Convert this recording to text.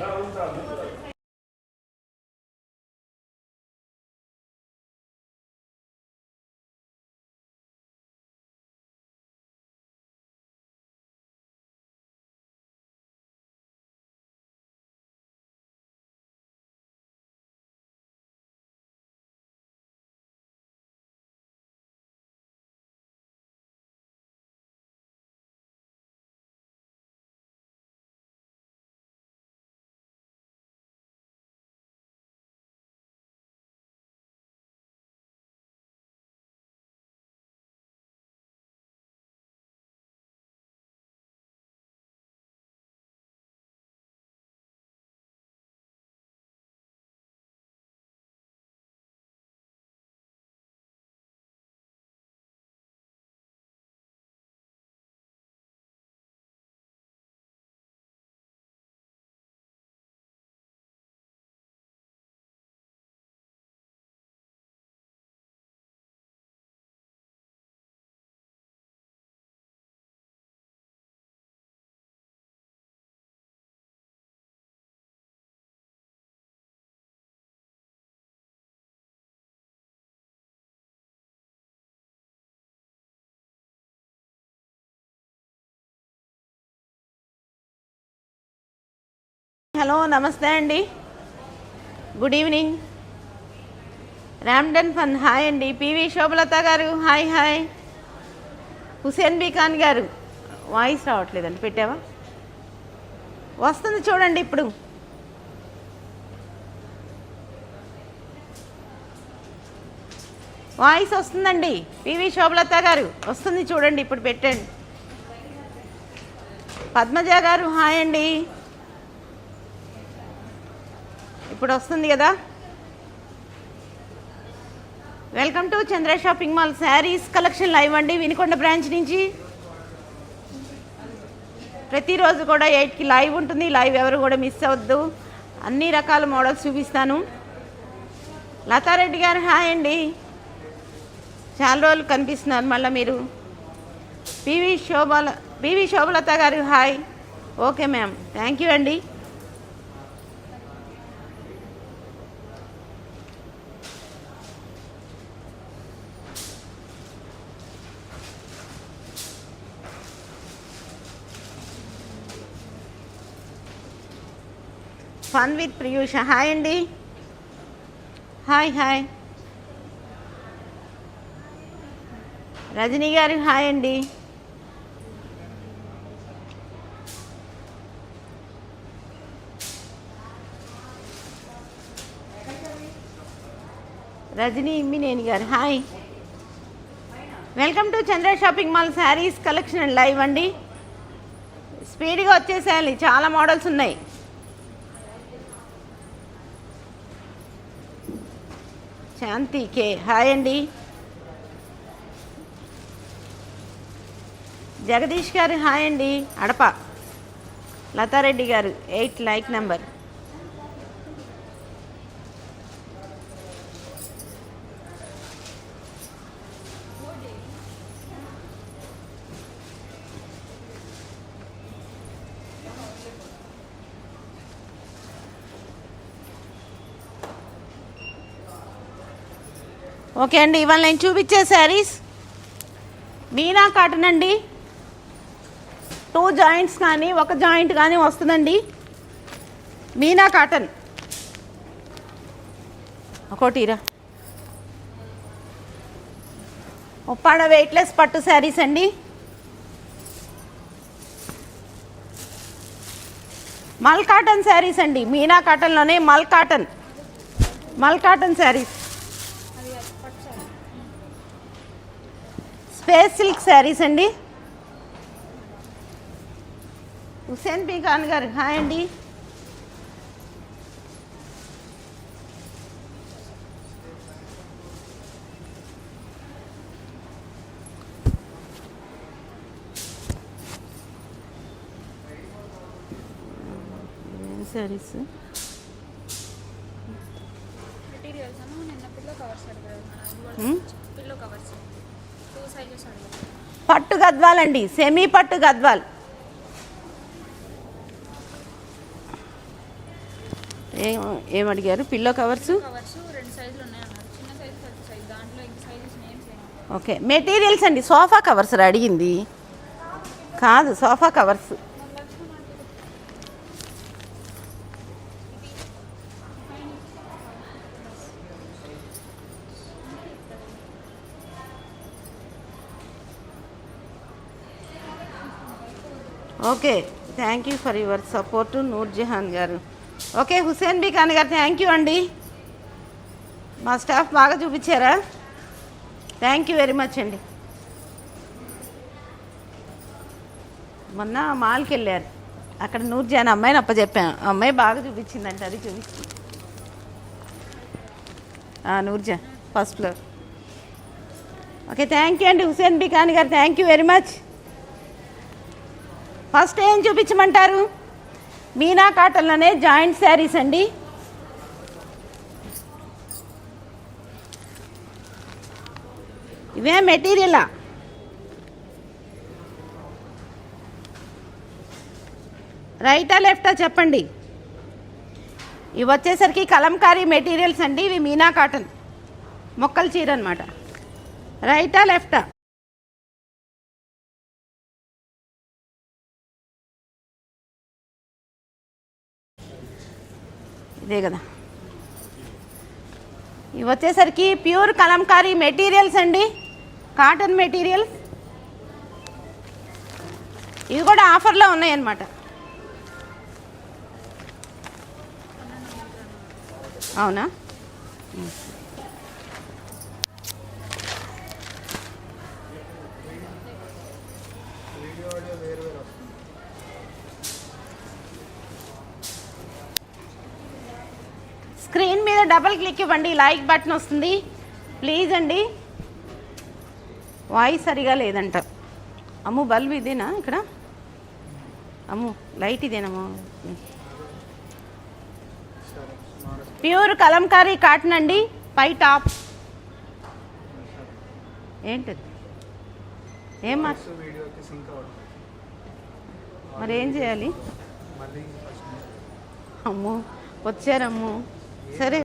Não, não dá, não. Hello నమస్తే అండి. Good evening రామ్డన్ ఫన్ హాయ్ అండి. పివి శోభలత గారు హాయ్ హాయ్. హుసేన్ బీ ఖాన్ గారు వాయిస్ రావట్లేదండి పెట్టావా? వస్తుంది చూడండి ఇప్పుడు. వాయిస్ వస్తుందండి. పివి శోభలత గారు వస్తుంది చూడండి ఇప్పుడు పెట్టండి. పద్మజ గారు హాయ్ అండి. ఇప్పుడు వస్తుంది కదా? Welcome to Chandra shopping mall sarees collection live అండి వినికొండ బ్రాంచ్ నుంచి. ప్రతిరోజు కూడా ఎయిట్కి లైవ్ ఉంటుంది లైవ్ ఎవరు కూడా మిస్ అవ్వద్దు. అన్ని రకాల మోడల్స్ చూపిస్తాను. లతారెడ్డి గారు హాయ్ అండి. చాలా రోజులు కనిపిస్తున్నారు మళ్ళీ మీరు. పివి శోభల పివి శోభలత గారు hi. Okay ma'am thank you అండి. Fun with Priyusha. హాయ్ అండి. Hi hi. రజనీ గారు హాయ్ అండి. రజనీ ఇమ్మినేని గారు hi. Welcome to Chandra shopping mall sarees collection and live అండి. స్పీడ్గా వచ్చేసేయాలి. చాలా మోడల్స్ ఉన్నాయి. శాంతి కే. హాయ్ అండి. జగదీష్ గారు హాయ్ అండి. అడప. లతారెడ్డి గారు ఎయిట్ లైక్ నెంబర్. ఓకే అండి ఇవాళ నేను చూపించే శారీస్. మీనా కాటన్ అండి. టూ జాయింట్స్ కానీ ఒక జాయింట్ కానీ వస్తుందండి. మీనా కాటన్. ఒకటిరా ఉప్పాడ వెయిట్లెస్ పట్టు శారీస్ అండి. మల్ కాటన్ శారీస్ అండి Meena కాటన్లోనే mul cotton. Mul cotton sarees. Space silk sarees అండి. హుసేన్ పీకాన్ గారు హాయ్ అండి. శారీస్ మెటీరియల్స్ అను నిన్న పిల్లో కవర్స్ అడిగారు Hmm? Pillow covers two sizes అడిగారు పట్టు గద్వాల్ అండి సెమీ పట్టు గద్వాల్. ఏం ఏం అడిగారు? Pillow covers? రెండు సైజు ఓకే. మెటీరియల్స్ అండి సోఫా కవర్స్ అడిగింది. కాదు sofa covers. Okay thank you for your support Noor Jahan గారు. ఓకే హుసేన్ బీ ఖాన్ గారు థ్యాంక్ యూ అండి. మా స్టాఫ్ బాగా చూపించారా? థ్యాంక్ యూ వెరీ మచ్ అండి. మొన్న మాల్కి వెళ్ళారు. అక్కడ నూర్జాన్ అమ్మాయిని అప్పచెప్పాను అమ్మాయి బాగా చూపించిందంట అది చూపించింది Noorjahan first floor okay thank you అండి హుసేన్ బీ ఖాన్ గారు thank you very much first ఏం చూపించమంటారు? మీనా కాటన్లోనే జాయింట్ శారీస్ అండి. ఇవే మెటీరియలా. రైటా లెఫ్టా చెప్పండి. ఇవి వచ్చేసరికి కలంకారీ మెటీరియల్స్ అండి ఇవి మీనా కాటన్. మొక్కల చీర అనమాట రైటా లెఫ్టా? ఇదే కదా. ఇవి వచ్చేసరికి ప్యూర్ కలంకారీ మెటీరియల్స్ అండి. Cotton materials. ఇవి కూడా ఆఫర్లో ఉన్నాయన్నమాట. అవునా? మీద డబుల్ క్లిక్ ఇవ్వండి. లైక్ బటన్ వస్తుంది. ప్లీజ్ అండి. వాయిస్ సరిగా లేదంట. అమ్ము బల్బ్ ఇదేనా ఇక్కడ? అమ్ము లైట్ ఇదేనమ్మా ప్యూర్ కలంకారీ కాటన్ అండి. పై టాప్. ఏంటది? ఏం మా వీడియోకి సింక్ అవ్వడం మరి ఏం చేయాలి? అమ్ము వచ్చారమ్ము. సరే.